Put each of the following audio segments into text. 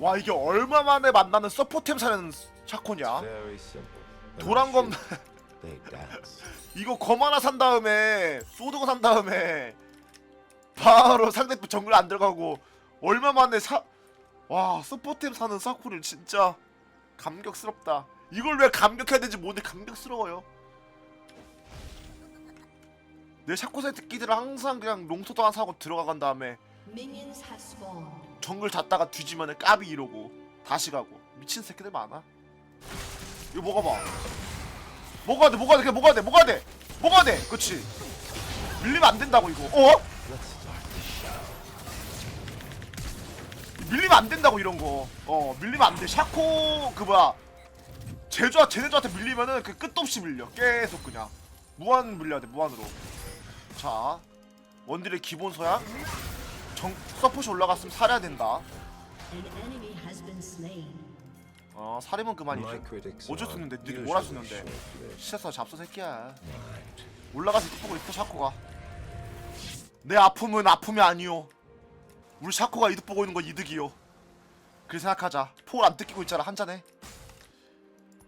와 이게 얼마 만에 만나는 서포템 사는 샤코냐? 도란검 They dance. 이거 검 하나 산 다음에 소드거 산 다음에 바로 상대편 정글 안 들어가고 얼마 만에 사 와 서포템 사는 사쿠를 진짜 감격스럽다. 이걸 왜 감격해야 되는지 모르는데 감격스러워요. 내 샤코 사이트 끼들은 항상 그냥 롱소도 하나 사고 들어간 다음에. 정글 잡다가 뒤지면은 까비 이러고 다시 가고 미친 새끼들 많아. 이거 먹어봐. 먹어야 돼, 먹어야 돼, 그냥 먹어야 돼, 먹어야 돼, 먹어야 돼. 그렇지. 밀리면 안 된다고 이거. 어? 밀리면 안 된다고 이런 거. 어, 밀리면 안 돼. 샤코 그 뭐야? 제주와 제네주한테 밀리면은 그 끝도 없이 밀려. 계속 그냥 무한 밀려야 돼, 무한으로. 자, 원딜의 기본 소양. 정 서폿이 올라갔으면 살아야 된다. 어 My 그만이지. 니들 수 usually 있는데 short-lived. 시에서 잡소 새끼야. 올라가서 이렇게 보고 있어 샤코 가. 내 아픔은 아픔이 아니오. 우리 샤코가 이득 보고 있는 건 이득이요. 그렇게 생각하자. 폭을 안 뜯기고 있잖아 한 잔에.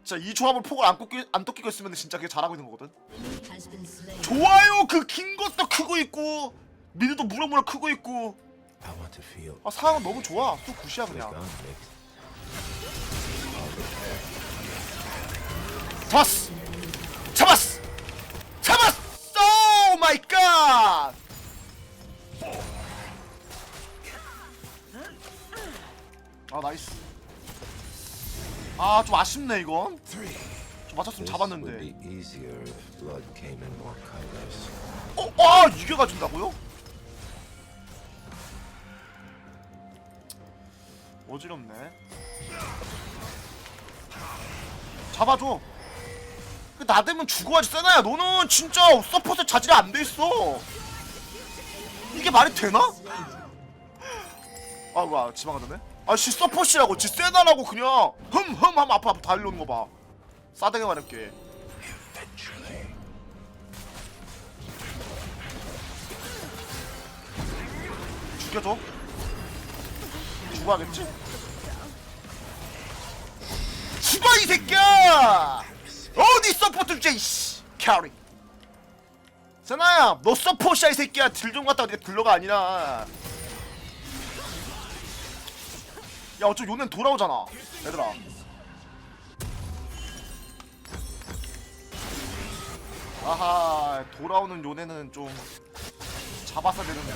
진짜 이 조합을 폭을 안 뜯기 안 뜯기고 있으면 진짜 그게 잘하고 있는 거거든. 좋아요 그 긴 것도 크고 있고 미드도 무럭무럭 크고 있고 I want to feel 아 상황 너무 좋아. 또 굿이야 그냥. 잡았어! 잡았어! 잡았어! 오 마이 갓! 아 나이스 아 좀 아쉽네 이건 좀 맞췄으면 This would 잡았는데 be easier if blood came in more colors. 어? 아 이게 가진다고요? 어지럽네. 잡아줘. 그 나대면 죽어야지 세나야. 너는 진짜 서포트 자질이 안 돼 있어. 이게 말이 되나? 아 뭐야 지방 가졌네? 아씨 서포트라고. 지 세나라고 그냥. 흠흠 하면 앞에 앞에 달려오는 거봐. 싸대기 말할게. 죽여줘 죽어야겠지? 죽어 이 새끼야! 어디 서포트 주제 이씨! 캐리. 세나야 너 서포트야 이 새끼야. 딜 좀 갖다가 네가 딜러가 아니라. 야 어차피 요nen 돌아오잖아 얘들아. 아하 돌아오는 요네는 좀 잡았어야 되는데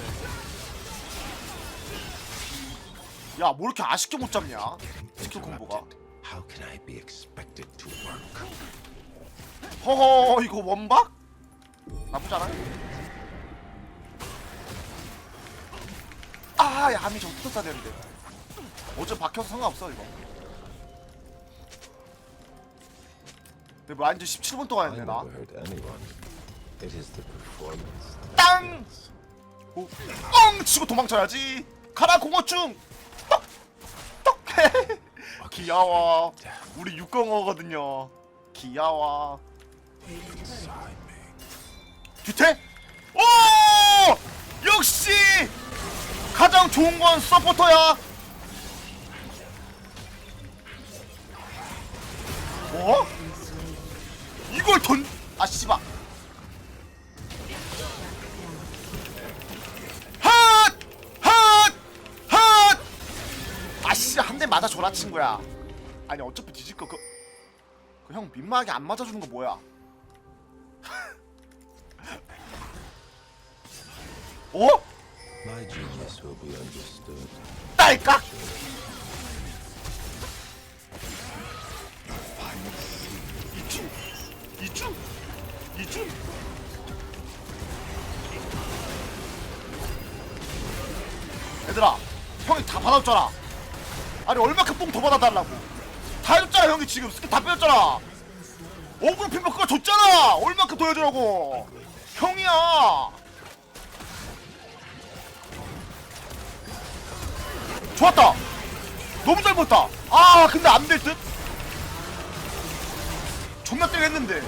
야 뭐 이렇게 아쉽게 못 잡냐 스킬 콤보가? 허허 이거 원박? 나쁘지 않아? 아야 함이 좀 붙었어야 되는데 어제 박혀서 상관없어 이거 근데 뭐 완전 17분 동안 했네 나 땅! 오, 뻥! 치고 도망쳐야지 가라 공어충! 귀여워 우리 육공어거든요 귀여워 뒤태? 오! 역시 가장 좋은 건 서포터야 뭐? 이걸 던... 아 씨발 한 대 맞아줘라 친구야. 아니 어차피 뒤질 거 그... 그 형 민망하게 안 맞아주는 거 뭐야? 어? 딸깍! 이쭈 이쭈 이쭈 얘들아 형이 다 받았잖아 아니 얼마큼 뽕 더 받아달라고. 다 해줬잖아 형이 지금. 스킬 다 빼줬잖아. 어그로 핀 먹고 줬잖아. 얼마큼 더 해주라고. 형이야. 좋았다. 너무 잘 먹었다. 아 근데 안 될 듯? 존나 때렸는데.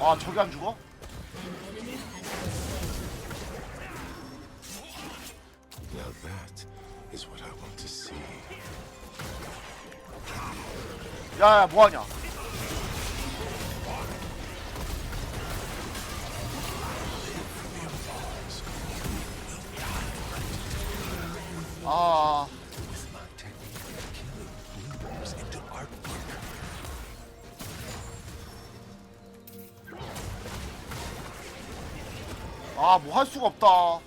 아 저게 안 죽어? Is what I want to see. 야야 뭐하냐 아 With my technique, killing blooms into artwork. 아, 뭐 할 수가 없다.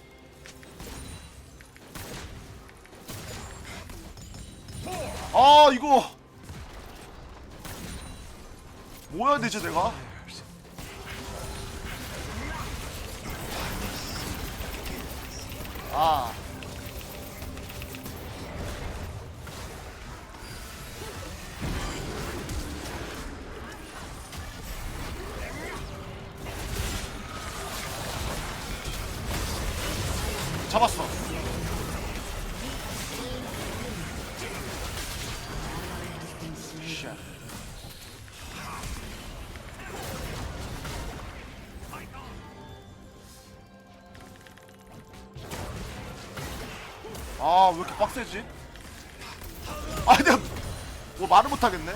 아, 이거 뭐 해야 되지 내가? 아. 잡았어. 세지? 아, 내가 뭐 말을 못하겠네.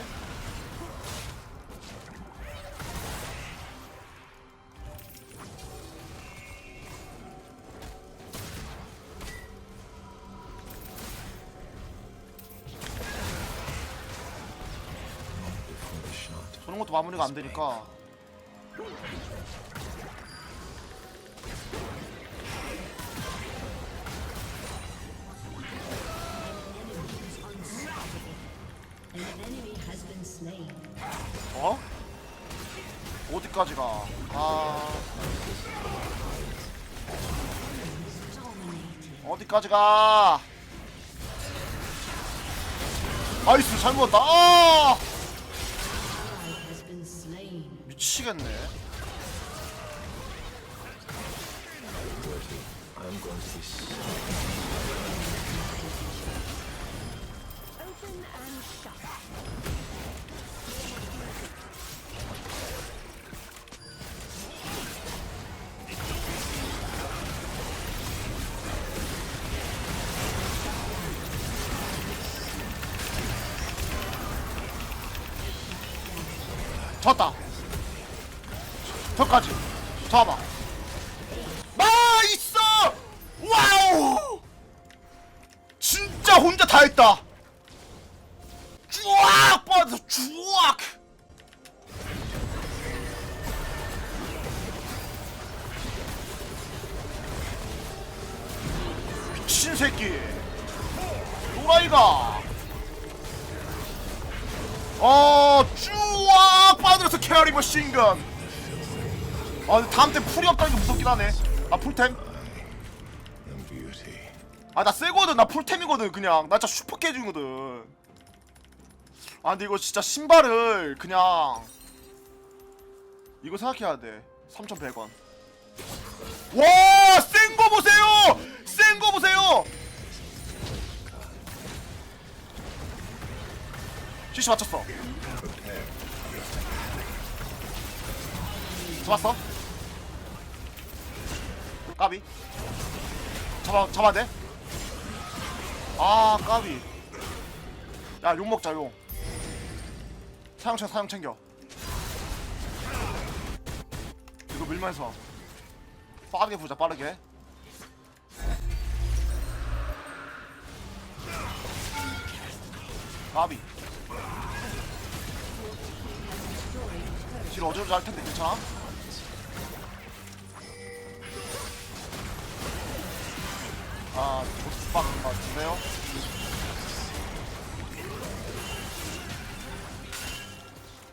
저런 것도 마무리가 안 되니까. 어? 어디까지 가? 아. 어디까지 가? 나이스, 잘 먹었다. 아! 미치겠네. 졌다. 저까지. 잡아. 나이스! 와우! 진짜 혼자 다 했다. 쭈악! 뻗어서 쭈악! 미친 새끼. 또라이가. 어, 쭈악 빠들어서 캐리 머신건. 아, 근데 다음 템 풀이 없다는 게 무섭긴 하네. 아, 풀템? and beauty. 아, 나 세거든. 나 풀템이거든, 그냥. 나 진짜 슈퍼 깨중이거든. 아, 근데 이거 진짜 신발을 그냥. 이거 생각해야 돼. 3,100원. 와! 센 거 보세요! 센 거 보세요! CC 맞췄어. 잡았어. 까비. 잡아, 잡아야 돼? 아, 까비. 야, 용 먹자, 용. 사용 챙겨, 사용 챙겨. 이거 밀면서. 빠르게 보자, 빠르게. 까비. 길 어지러지 할 텐데 괜찮아? 아, 못박 같은데요?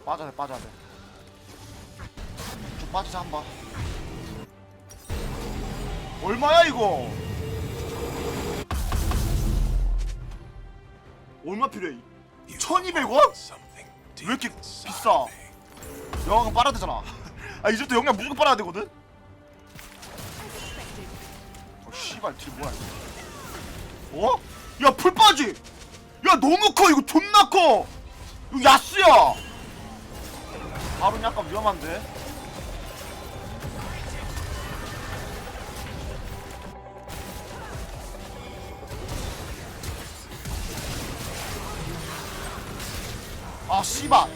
빠져야 돼, 빠져야 돼. 좀 빠지자, 한 번. 얼마야, 이거? 얼마 필요해? 1200원? Something 왜 이렇게 비싸? 영화가 빨아야 되잖아. 아, 이제부터 영양 무조건 빨아야 되거든? 어, 씨발, 딜 뭐야, 이거? 어? 야, 풀 빠지! 야, 너무 커! 이거 존나 커! 이거 야스야! 바로 약간 위험한데. 아 씨발.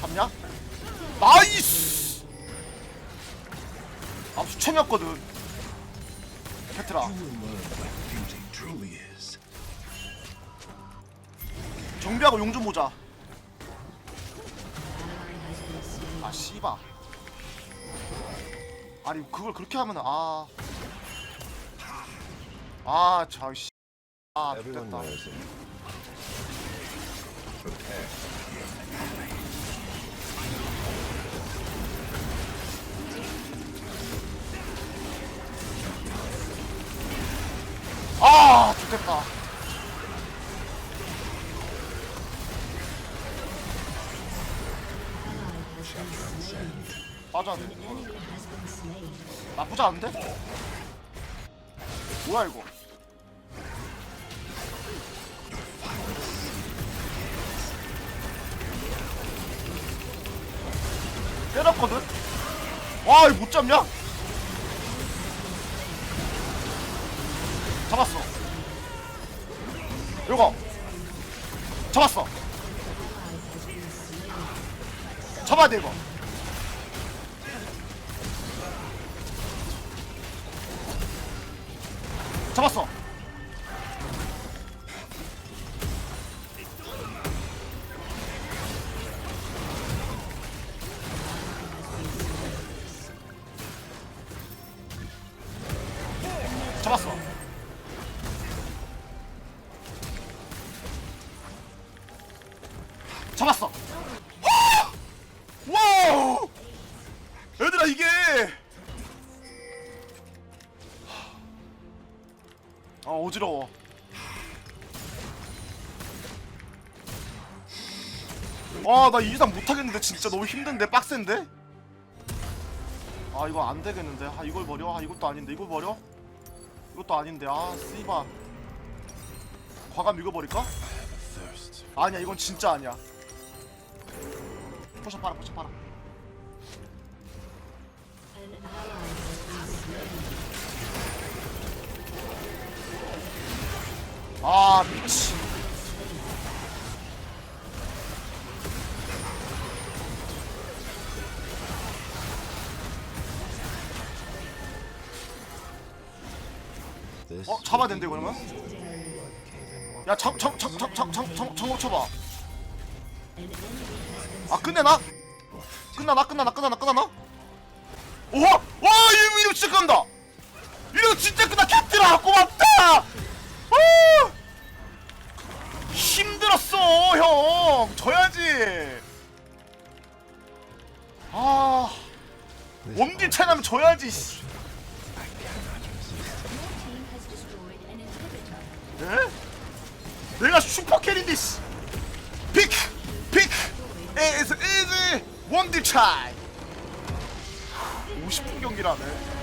잡냐? 나이스. 아수 챙겼거든. 페트라. 정비하고 용좀 보자. 아 씨바 아니 그걸 그렇게 하면은 아 아, 저 씨. 아, 됐다. 아, 좋겠다. 빠져야 돼. 나쁘지 않은데? 뭐야 이거? 때렸거든? 와 이거 못 잡냐? 잡았어. 이거. 잡았어. 잡아야 돼 이거. 잡았어 잡았어. 와! 얘들아 이게! 아 어지러워. 와나 이 이상 못하겠는데 진짜. 너무 힘든데? 빡센데? 아 이거 안 되겠는데? 아 이걸 버려? 아 이것도 아닌데. 이걸 버려? 이것도 아닌데. 아 씨바 과감 읽어버릴까? Thirst. 아니야 이건 진짜 아니야 포션 팔아 포션 팔아. 아 미친 어 잡아야 된대 그러면 cave in one. 야참참참참참참 청록 쳐봐 An enemy has been 아 끝내나? 끝나나 끝나나 끝나나 끝나나? 우와 와 이거 이거 진짜 끝난다 이거 진짜 끝나 캡트라 고맙다 아! 힘들었어 형 져야지 아 원딜 차이나면 져야지 씨. 에? 내가 슈퍼 캐리인데 씨. 에이즈 에이즈 원딜 차이. 50분 경기라네